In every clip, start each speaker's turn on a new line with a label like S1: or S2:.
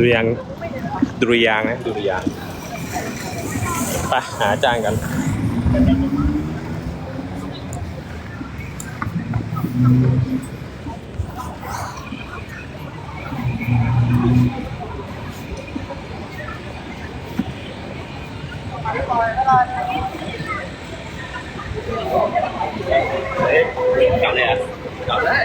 S1: ดุริยางดุริยางนะดุริยางไปหาอาจารย์กันกลับเลยอะกลับได้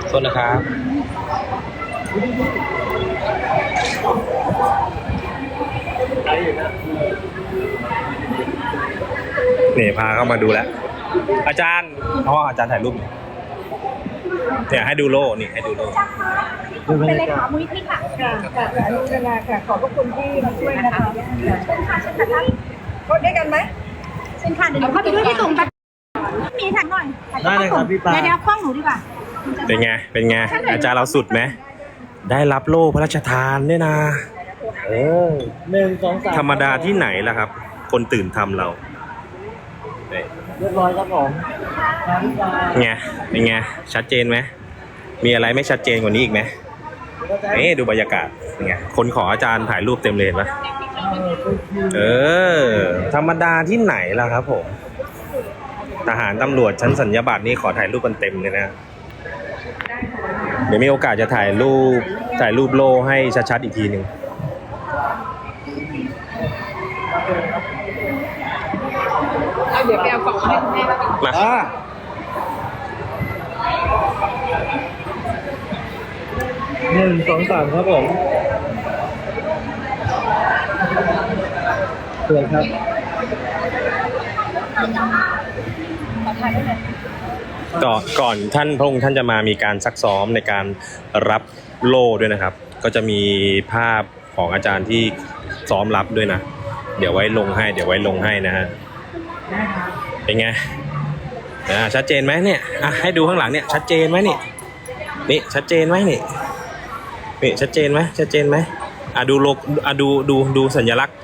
S1: โท ษนะครับ นี่พาเข้ามาดูแล้ว อาจารย์อ๋ออาจารย์ถ่ายรูปหน่อยเนี่ยให้ดูโล่นี่ให้ดูโล่
S2: เป็นเลขามูลนิธิค่ะ
S3: ค่ะค่ะอนุโมทนาค่ะขอบพระคุณที่มาช่วยนะคะ
S2: เชิญค่ะเชิญค่ะท่าน
S3: กดด้วยกันไหม
S2: เชิญค่ะเดี๋ยวหนูเข้าไปด้วยพี่ตุ่มแป๊บมีถ่ายหน่อย
S4: ได้เลยครับพี่ปา
S2: เดี๋ยวเดี๋ยวกล้องหนูดีกว่า
S1: เป็นไง เป็นไง อาจารย์เราสุดไหม ได้รับโล่พระราชทานด้วยนะเออ
S4: หนึ่งสองสาม
S1: ธรรมดาที่ไหนล่ะครับ คนตื่นทำเราเนี่ย
S4: เรียบร้อยครับผมครับพี่ปา
S1: ไงเป็นไง ชัดเจนไหม มีอะไรไม่ชัดเจนกว่านี้อีกไหมเอ๊ดูบรรยากาศเป็นไง คนขออาจารย์ถ่ายรูปเต็มเลยเห็นปะเออ ธรรมดาที่ไหนล่ะครับผม ทหารตำรวจชั้นสัญญาบัตรนี่ขอถ่ายรูปกันเต็มเลยนะ เดี๋ยวมีโอกาสจะถ่ายรูปถ่ายรูปโล่ให้ชัดๆอีกทีหนึ่ง
S3: เดี๋ยวไปเอากล่องให้คุณแม่แล้วกัน
S1: มา
S4: อ่าหนึ่งสองสามครับผมสวยครับ
S1: ก่อนก่อนท่านพระองค์ท่านจะมามีการซักซ้อมในการรับโล่ด้วยนะครับ ก็จะมีภาพของอาจารย์ที่ซ้อมรับด้วยนะ เดี๋ยวไว้ลงให้ เดี๋ยวไว้ลงให้นะฮะเป็นไงอ่าชัดเจนไหมเนี่ยอะให้ดูข้างหลังเนี่ยชัดเจนไหมนี่นี่ชัดเจนไหมนี่นี่ชัดเจนไหมชัดเจนไหมอะดูโลกอะดูดูดูสัญลักษณ์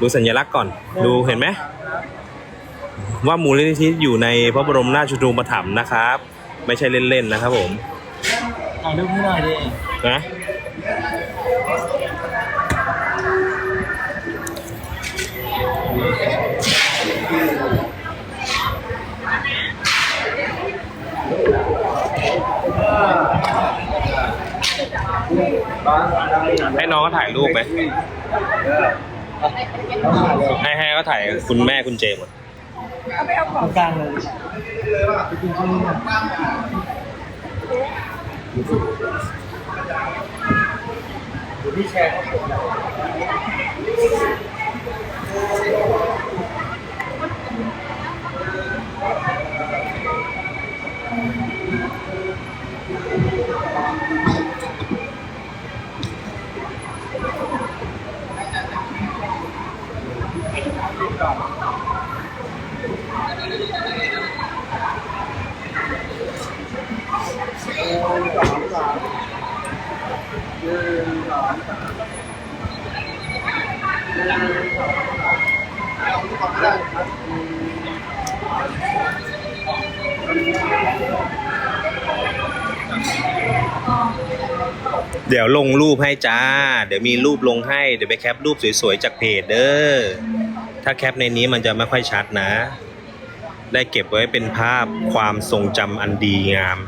S1: ดูสัญลักษณ์ก่อน ดูเห็นไหม ว่ามูลนิธิอยู่ในพระบรมราชชูปถัมภ์นะครับ ไม่ใช่เล่นๆนะครับผม
S4: ถ่ายรูปให้หน่อยดิ
S1: นะให้น้องเขาถ่ายรูปไหม
S4: ต้องถ่ายเลย
S1: ให้ให้เขาถ่ายคุณแม่คุณเจมส์ก่อน
S3: เอาไปเอาก
S4: ต
S3: ล่อ
S4: รงงกลางเลยไปกินข้าวนี่เดี๋ยวพี่แชร์
S1: เดี๋ยวลงรูปให้จ้า เดี๋ยวมีรูปลงให้ เดี๋ยวไปแคปรูปสวยๆจากเพจเด้อ ถ้าแคปในนี้มันจะไม่ค่อยชัดนะ ได้เก็บไว้เป็นภาพความทรงจำอันดีงาม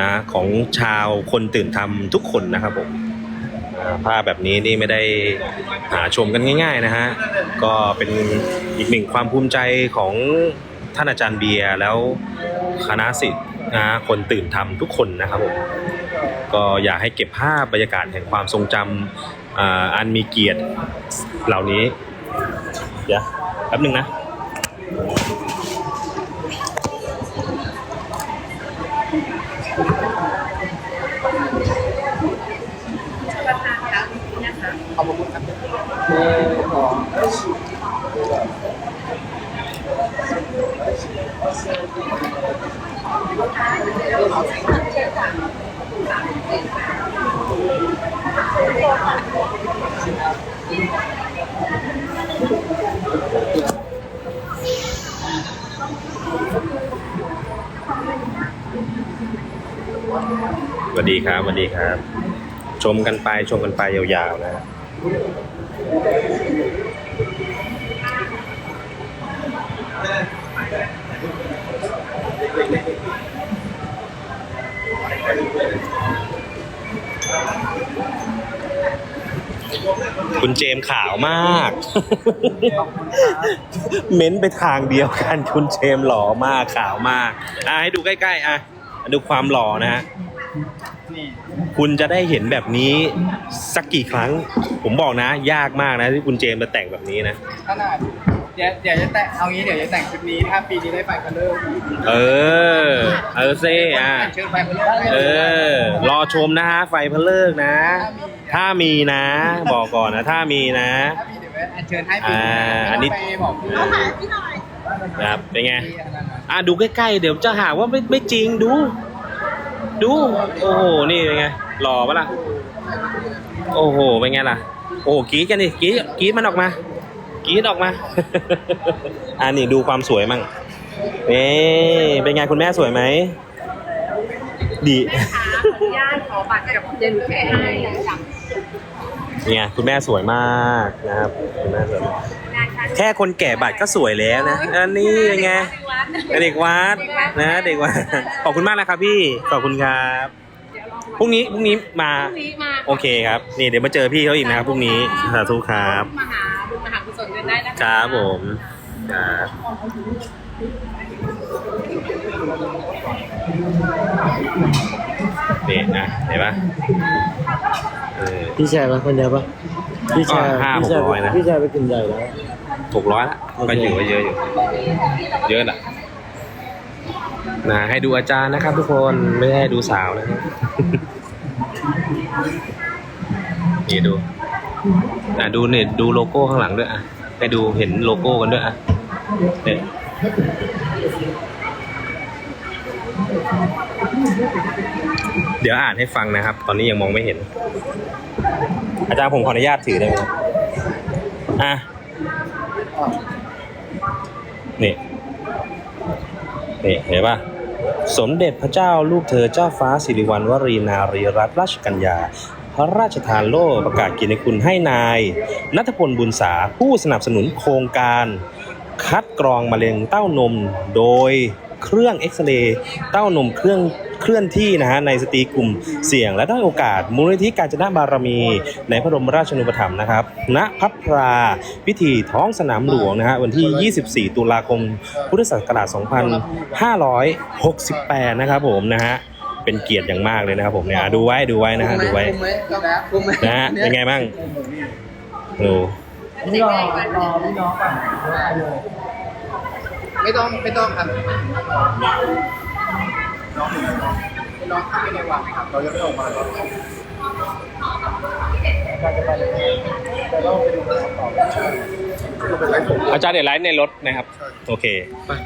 S1: นะ ของชาวคนตื่นทำทุกคนนะครับผม ภาพแบบนี้นี่ไม่ได้หาชมกันง่าย ๆนะฮะ ก็เป็นอีกหนึ่งความภูมิใจของท่านอาจารย์เบียร์แล้วคณะสิทธิ์นะคนตื่นทำทุกคนนะครับผมก็อยากให้เก็บภาพบรรยากาศแห่งความทรงจำอ,อันมีเกียรติเหล่านี้ เดี๋ยวแป๊บหนึ่งนะ
S4: ค
S1: วัส ดีครับสวัสดีครับ ชมกันไปชมกันไปยาวๆนะคุณเจมส์ขาวมาก เม้นไปทางเดียวกัน คุณเจมส์หล่อมากขาวมาก อะให้ดูใกล้ๆ อะ ดูความหล่อนะฮะ
S4: นี่
S1: คุณจะได้เห็นแบบนี้สักกี่ครั้ง ผมบอกนะ ยากมากนะที่คุณเจมส์จะแต่งแบบนี้นะ
S4: ขนาดเดี๋ยวเดี๋ยวจะแต่งเอางี้เดี๋ยวจะแต่งชุดนี้ถ้าปีนี้ได้ไฟคัลเลอร์
S1: เออเออเซ่อะ
S4: เชิญไฟคัลเลอร์
S1: เออ รอชมนะฮะไฟเพลิกนะ ถ้ามีนะ บอกก่อนนะ ถ้ามีนะ
S4: ถ้ามีเดี๋ยวอัญเชิญให้ปี
S1: อ่าอันนี้
S4: ไปบอกพี่
S1: นะครับเป็นไง
S4: ที่อันนั้นนะ
S1: อะดูใกล้ๆเดี๋ยวจะหาว่าไม่ไม่จริงดู ดู โอ้โห นี่เป็นไง หล่อปะล่ะ โอ้โห เป็นไงล่ะ โอ้โหกรีดกันดิกรีดกรีดมันออกมากรีดออกมา อ่านี่ดูความสวยมั่งนี่เป็นไงคุณแม่สวยไหม ดี
S3: ขออนุญาตขอบัตรกับเดนแค่ให้จับ
S1: เนี่ยคุณแม่สวยมากนะครับคุณแม่สวยมากแค่คนแก่บัตรก็สวยแล้วนะอันนี้เป็นไง เด็กวัดนะ เด็กวัดขอบคุณมากนะครับพี่ขอบคุณครับพรุ่งนี้พรุ่งนี้มา
S3: พรุ่งนี้มา
S1: โอเคครับ นี่เดี๋ยวมาเจอพี่เขาอีกนะครับพรุ่งนี้สาธุครับ
S3: มาหาบุญมหากุศลกันได้นะคะ
S1: ครับผมครับนี่นะเห็นปะเออ
S5: พี่ชายมาคนเดียวปะพี่ชาย
S1: ก็ห้า
S5: พี่ชาย
S1: หกร้อยนะ
S5: พี่ชายไปกินใหญ่แล้ว
S1: หกร้อยละก็อยู่ก็เยอะอยู่ เยอะแหละ นะให้ดูอาจารย์นะครับ ทุกคนไม่ได้ให้ดูสาวนะครับนี่ดูอะดูเนี่ยดูโลโก้ข้างหลังด้วยอะให้ดูเห็นโลโก้กันด้วยอะเนี่ยเดี๋ยวอ่านให้ฟังนะครับ ตอนนี้ยังมองไม่เห็น อาจารย์ผมขออนุญาตถือได้ไหมอะนี่นี่เห็นปะ สมเด็จพระเจ้าลูกเธอเจ้าฟ้าสิริวัณวรีนารีรัตนราชกัญญา พระราชทานโล่ประกาศเกียรติคุณให้นาย นัทพลบุญสาผู้สนับสนุนโครงการ คัดกรองมะเร็งเต้านมโดย เครื่องเอ็กซเรย์เต้านมเครื่องเคลื่อนที่นะฮะในสตรีกลุ่มเสี่ยง และด้อยโอกาส มูลนิธิการจนาบารมี ในพระบรมราชนูปถัมภ์นะครับณพับพราพิธีท้องสนามหลวงนะฮะวันที่ 24 ตุลาคม พุทธศักราช 2568 นะครับผมนะฮะเป็นเกียรติอย่างมากเลยนะครับผมเนี่ยอะดูไว้ดูไว้นะฮะดูไว้
S4: คุ้มไหมก็นะคุ้มไหม
S1: นะฮะเป็นไงบ้างดู
S5: นี่รอรอพี่น้องก่อน
S4: ไม่ต้องไม่ต้องครับน้องเข้าไปในวังครับ เราจะไม่ออกมาเราจะไปแต่เราไปดูต่อเป็นไรผม
S1: อาจารย์เดี๋ยวไลฟ์ในรถนะครับ โอเค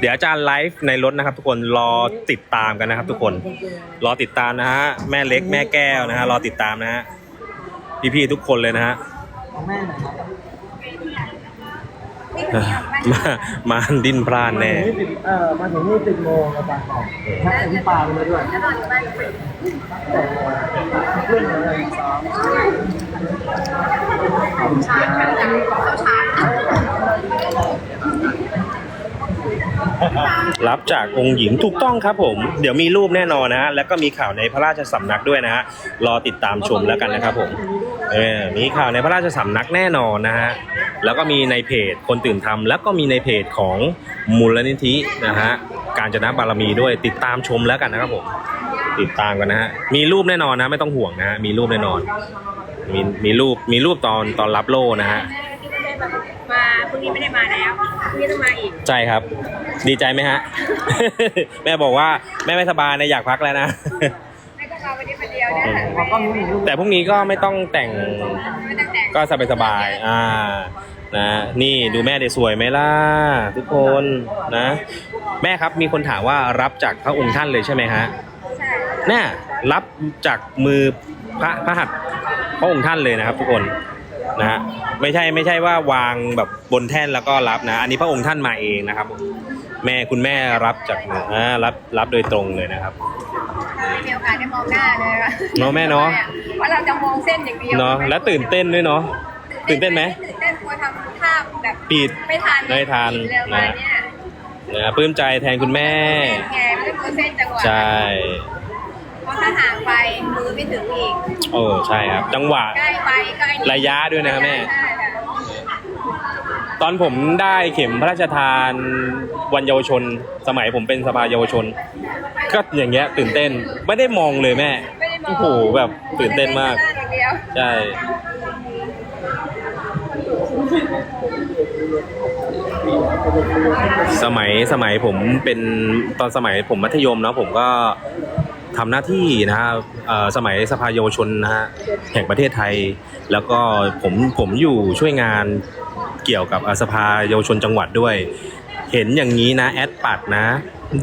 S1: เดี๋ยวอาจารย์ไลฟ์ในรถนะครับ ทุกคนรอติดตามกันนะครับ ทุกคน รอติดตามนะฮะแม่เล็กแม่แก้วนะฮะรอติดตามนะฮะพี่ๆทุกคนเลยนะฮะ
S5: ของแม่หน่อยครับ
S1: มามาดิ้นพลานแน่
S5: มาถึงนี่สิบเอ่อมาถึงนี่สิบโมงอาจารย์บอกถ้าแต่พี่ปาไปด้วยแต่เรื่องอะไรสอง
S1: รับจากองค์หญิงถูกต้องครับผม เดี๋ยวมีรูปแน่นอนนะฮะ แล้วก็มีข่าวในพระราชสำนักด้วยนะฮะ รอติดตามชมแล้วกันนะครับผมเออ มีข่าวในพระราชสำนักแน่นอนนะฮะ แล้วก็มีในเพจคนตื่นทำแล้วก็มีในเพจของมูลนิธินะฮะ การจนะบารมีด้วยติดตามชมแล้วกันนะครับผม ติดตามกันนะฮะ มีรูปแน่นอนนะไม่ต้องห่วงนะฮะ มีรูปแน่นอน มีมีรูปมีรูปตอนตอนรับโล่นะฮะ
S3: มาพรุ่งนี้ไม่ได้มาแล้วพรุ่งนี้ต้องมาอีก
S1: ใช่ครับ ดีใจไหมฮะ แม่บอกว่าแม่ไม่สบายนะอยากพักแล้วนะ แต่พรุ่งนี้ก็ไม่ต้องแต่ง
S3: ไม่ต้องแต่ง
S1: ก็สบายสบายๆอ่านะนี่ดูแม่เด็สวยไหมล่ะทุกคนนะ แม่ครับมีคนถามว่ารับจากพระองค์ท่านเลยใช่ไหมฮะ
S3: ใช่
S1: เนี่ยรับจากมือพระพระหัตถ์พระองค์ท่านเลยนะครับ ทุกคนนะฮะไม่ใช่ไม่ใช่ว่าวางแบบบนแท่นแล้วก็รับนะ อันนี้พระองค์ท่านมาเองนะครับ แม่คุณแม่รับจากมืออ่ารับรับโดยตรงเลยนะครับ
S3: ไม่มีโอกาสได้มองหน้าเลยอะ
S1: เนาะแม่เนาะ
S3: เพราะเราจะมองเส้นอย่างเดียว
S1: เนาะแล้วตื่นเต้นด้วยเนาะ ตื่นเต้นไหม
S3: ตื่นเต้นกลัวทำท่าแบบ
S1: ปิด
S3: ไม่ทัน
S1: ไม่ทัน
S3: เร็วมาเนี่ย
S1: นะปลื้มใจแทนคุณแม่
S3: แกไม่ได้กลัวเส้นจังหวะ
S1: ใช่
S3: เพราะถ้าห่างไปมือไม่ถึงอีก
S1: โอ้ใช่ครับ จังหวะ
S3: ใกล้ไปก็ไอ้นี่
S1: ระยะด้วยนะครับแม่
S3: ใช่ค่ะ
S1: ตอนผมได้เข็มพระราชทานวันเยาวชน สมัยผมเป็นสภาเยาวชน ก็อย่างเงี้ยตื่นเต้นไม่ได้มองเลยแม่
S3: ไม่ได้มอง
S1: โอ้โหแบบตื่นเต้นมาก
S3: อย่างเดียว
S1: ใช่ สมัยสมัยผมเป็นตอนสมัยผมมัธยมเนาะผมก็ทำหน้าที่นะฮะเอ่อสมัยสภาเยาวชนนะฮะแห่งประเทศไทย แล้วก็ผมผมอยู่ช่วยงาน เกี่ยวกับสภาเยาวชนจังหวัดด้วย เห็นอย่างนี้นะแอดปัดนะ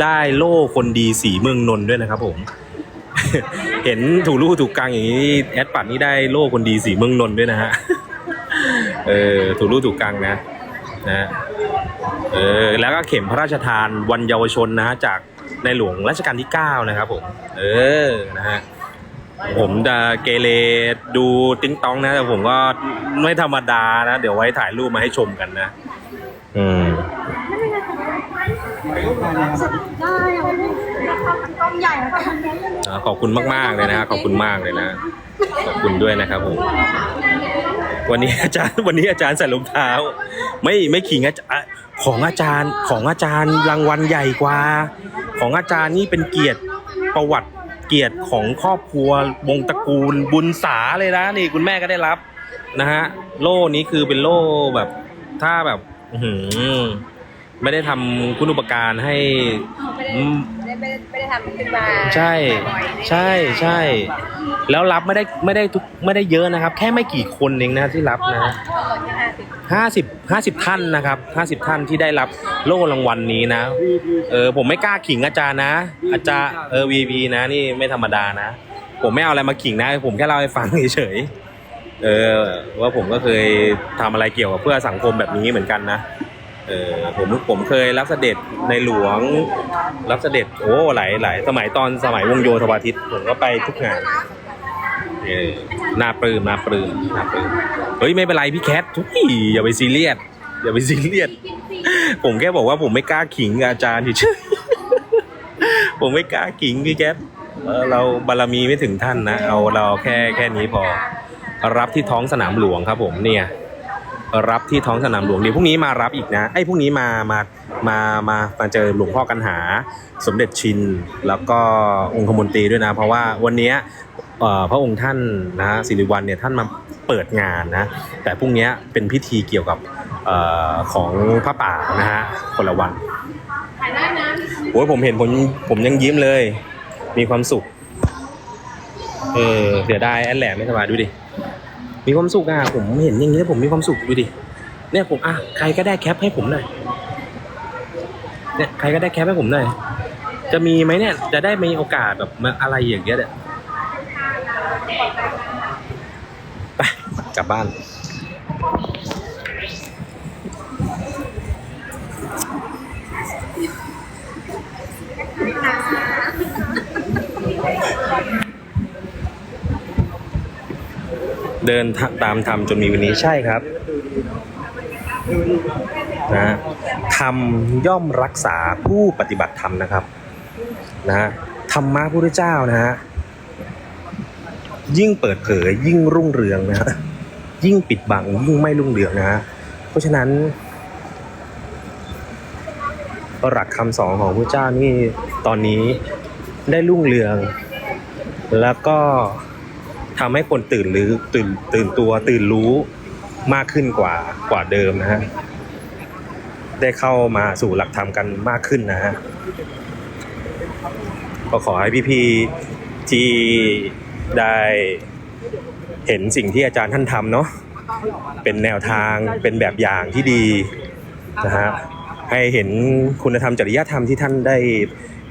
S1: ได้โล่คนดีสีเมืองนนท์ด้วยนะครับผม เห็นถูกลู่ถูกกลางอย่างนี้แอดปัดนี่ได้โล่คนดีสีเมืองนนท์ด้วยนะฮะเออถูกลู่ถูกกลางนะนะเออแล้วก็เข็มพระราชทานวันเยาวชนนะฮะจากในหลวงรัชกาลที่ 9 นะครับผม เออ นะฮะ ผมจะเกเรดูติ้งต้องนะแต่ผมก็ไม่ธรรมดานะ เดี๋ยวไว้ถ่ายรูปมาให้ชมกันนะ อืม
S2: ได้อะกล้องใหญ่แล้วก็ทำได้เลย
S1: อ่าขอบคุณมาก ๆ เลยนะ ขอบคุณมากเลยนะ ขอบคุณด้วยนะครับผม วันนี้อาจารย์วันนี้อาจารย์ใส่รองเท้า ไม่ไม่ขิงอาจารย์ของอาจารย์ของอาจารย์รางวัลใหญ่กว่า ของอาจารย์นี่เป็นเกียรติประวัติ เกียรติของครอบครัววงตระกูลบุญสาเลยนะนี่คุณแม่ก็ได้รับนะฮะโล่นี้คือเป็นโล่แบบถ้าแบบ อืไม่ได้ทำคุณอุปการให้
S3: ไม่ได้
S1: อืม
S3: ไม่ได้ไม่ได้ไม่ได้ทำขึ้นมา
S1: ใช่
S3: บ่อยๆ
S1: ใช่ใช่ แล้วรับไม่ได้ไม่ได้ทุกไม่ได้เยอะนะครับ แค่ไม่กี่คนเองนะที่รับนะ
S3: ก็ลดที่ห้าสิบ
S1: ห้าสิบห้าสิบท่านนะครับห้าสิบท่านที่ได้รับโล่รางวัลนี้นะ เออผมไม่กล้าขิงอาจารย์นะ อาจารย์เออวีพีนะนี่ไม่ธรรมดานะ ผมไม่เอาอะไรมาขิงนะ ผมแค่เล่าให้ฟังเฉยๆเออว่าผมก็เคยทำอะไรเกี่ยวกับเพื่อสังคมแบบนี้เหมือนกันนะ เออผมผมเคยรับเสด็จในหลวง รับเสด็จโอ้หลายหลายสมัยตอนสมัยวงโยธวาทิตผมก็ไปทุกงานเออน่าปลื้มน่าปลื้มน่าปลื้มเฮ้ยไม่เป็นไรพี่แคททุยอย่าไปซีเรียสอย่าไปซีเรียสผมแค่บอกว่าผมไม่กล้าขิงอาจารย์เฉยผมไม่กล้าขิงพี่แคทเออเราบารมีไม่ถึงท่านนะ เอาเราแค่แค่นี้พอ รับที่ท้องสนามหลวงครับผมเนี่ย รับที่ท้องสนามหลวงเดี๋ยวพรุ่งนี้มารับอีกนะไอ้ยพรุ่งนี้มามามามามาเจอหลวงพ่อกันหา สมเด็จชิน แล้วก็องคมนตรีด้วยนะ เพราะว่าวันเนี้ยเอ่อพระองค์ท่านนะสิริวัลเนี่ยท่านมาเปิดงานนะ แต่พรุ่งนี้เป็นพิธีเกี่ยวกับเอ่อของพระป่านะฮะคนละวันโอ้ยผมเห็นผมผมยังยิ้มเลย มีความสุข เออเสียดายแอนแหลมไม่สบายดูดิ มีความสุขอะผมเห็นอย่างนี้แล้วผมมีความสุขดูดิเนี่ยผมอะใครก็ได้แคปให้ผมหน่อยเนี่ยใครก็ได้แคปให้ผมหน่อยจะมีไหมเนี่ย จะได้มีโอกาสแบบมาอะไรอย่างเงี้ยเนี่ยไปกลับบ้าน เดินตามธรรมจนมีวันนี้ใช่ครับนะธรรมย่อมรักษาผู้ปฏิบัติธรรมนะครับนะธรรมะพระพุทธเจ้านะฮะยิ่งเปิดเผยยิ่งรุ่งเรืองนะฮะยิ่งปิดบังยิ่งไม่รุ่งเรืองนะฮะเพราะฉะนั้นหลักคำสอนของพระเจ้านี่ตอนนี้ได้รุ่งเรือง แล้วก็ ทำให้คนตื่นหรือตื่นตื่นตัวตื่นรู้มากขึ้นกว่ากว่าเดิมนะฮะได้เข้ามาสู่หลักธรรมกันมากขึ้นนะฮะก็ขอให้พี่ๆที่ได้เห็นสิ่งที่อาจารย์ท่านทำเนาะเป็นแนวทางเป็นแบบอย่างที่ดีนะฮะให้เห็นคุณธรรมจริยธรรมที่ท่านได้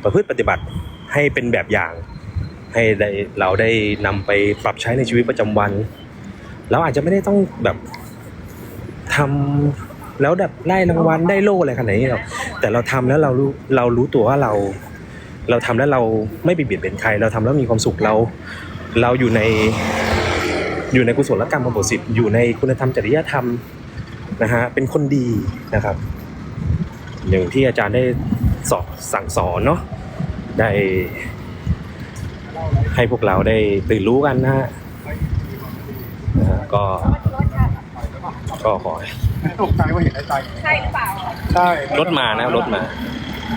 S1: ประพฤติปฏิบัติให้เป็นแบบอย่าง ให้ได้เราได้นำไปปรับใช้ในชีวิตประจำวัน เราอาจจะไม่ได้ต้องแบบทำแล้วแบบไล่รางวัลได้โล่อะไรขนาดนี้หรอกแต่เราทำแล้วเรารู้เรารู้ตัวว่าเรา เราทำแล้วเราไม่ไปเบียดเบียนใคร เราทำแล้วมีความสุขเรา เราอยู่ในอยู่ในกุศลกรรมบทสิทธิ์อยู่ในคุณธรรมจริยธรรมนะฮะเป็นคนดีนะครับ อย่างที่อาจารย์ได้สอนสั่งสอนเนาะได้ ให้พวกเราได้ตื่นรู้กันนะฮะนะฮะก็ก็ขอให้
S4: ตกใจว่าเห็นไอ้ใจ
S3: ใช่หรือเปล่า
S4: ใช่
S1: รถมานะรถมา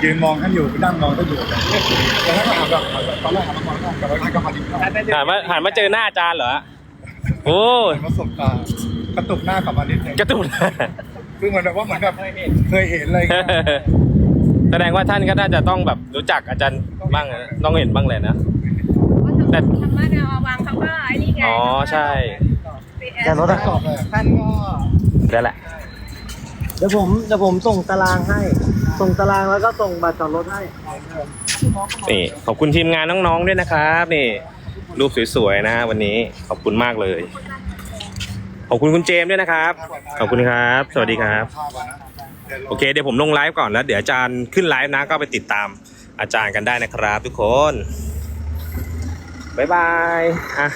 S4: ยืนมองท่านอยู่นั่งมองท่านอยู่แต่ถ้าถามแบบตอนแรกหันมามองท่านกับท่านก็มาดี
S1: หันมาหันมาเจอหน้าอาจารย์เหรอโอ้
S4: ประสบการณ์กระตุกหน้ากลับมานิดนึง
S1: กระตุ้น
S4: คือเหมือนแบบว่าเหมือนแบบเคยเห็นอะไรอย่างเงี้ย
S1: แสดงว่าท่านก็น่าจะต้องแบบรู้จักอาจารย์บ้างนะต้องเห็นบ้างแหละนะ แต่
S3: ธรรมะดาววางเขาก็ไอ้นี่ไง
S1: อ๋อใช่
S5: แต่รถอะ
S4: สอบเลยท่านก็
S1: ได้แหละ
S5: เดี๋ยวผมเดี๋ยวผมส่งตารางให้ ส่งตารางแล้วก็ส่งบัตรจอดรถให้
S1: นี่ขอบคุณทีมงานน้องๆด้วยนะครับนี่รูปสวยๆนะวันนี้ขอบคุณมากเลย ขอบคุณคุณเจมส์ด้วยนะครับ ขอบคุณครับ สวัสดีครับ
S4: ภาพอะนะเดี๋ยว
S1: โอเค เดี๋ยวผมลงไลฟ์ก่อนแล้ว เดี๋ยวอาจารย์ขึ้นไลฟ์นะก็ไปติดตามอาจารย์กันได้นะครับทุกคน บ๊ายบายอะ